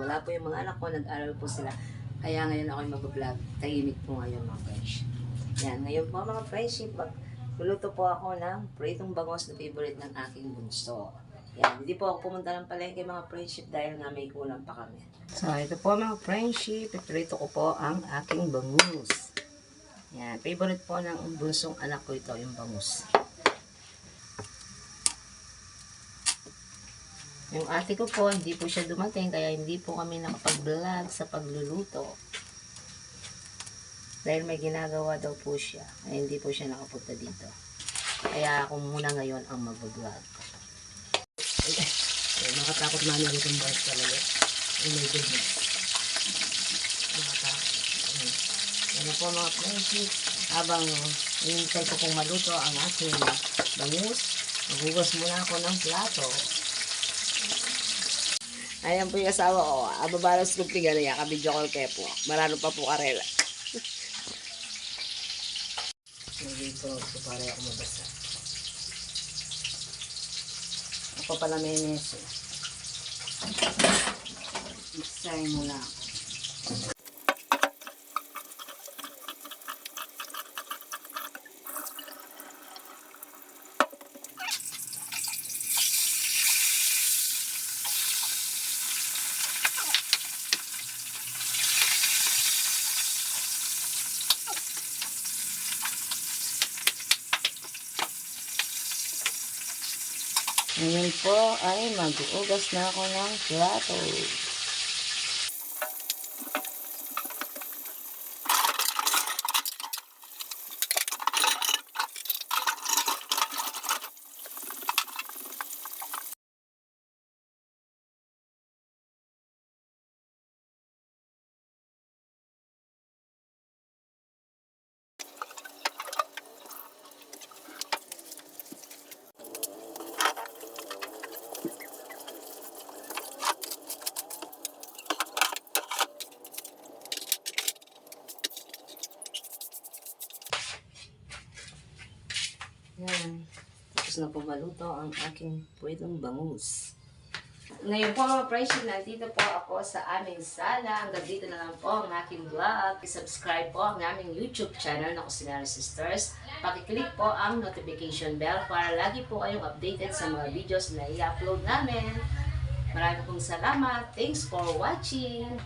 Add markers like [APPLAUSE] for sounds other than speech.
Wala po yung mga anak ko, nag-aral po sila. Kaya ngayon ako mag-vlog. Tahimik po ngayon mga friends. Yan, ngayon po mga friendship, luluto po ako ng pritong bangos na favorite ng aking bunso. Yan, hindi po ako pumunta ng palengke mga friendship dahil nga may kulang pa kami. So, ito po mga friendship, iprito ko po ang aking bangus. Yan, favorite po ng bunsong anak ko ito, yung bangus. Yung ate ko po, hindi po siya dumating, kaya hindi po kami nakapag-vlog sa pagluluto. Dahil may ginagawa daw po siya, ay hindi po siya nakapunta dito. Kaya ako muna ngayon ang mag-vlog. Ay, ay, nakatakot na niya itong bike talaga. Oh my goodness. Nakatakot. Ayun. Yan po mga friendship. Habang hinintay ko kung maluto ang aking bangus, maghugas muna ako ng plato. Ayan po yung asawa ko. Ababalas ko piga na yan. Kabidyo ko kay po. Marano pa po karela. [LAUGHS] Nandito ko para ako mabasa. Ako pala may neso. Iksahin mo na Ngayon po ay mag-uugas na ako ng plato. Yan. Tapos na po maluto ang aking pwedeng bangus. Ngayon po mga friendship, nandito po ako sa aming sala. Hanggang dito na lang po ang aking vlog. Subscribe po ang aming YouTube channel na Kusinara Sisters. Pakiclick po ang notification bell para lagi po kayong updated sa mga videos na i-upload namin. Maraming pong salamat. Thanks for watching.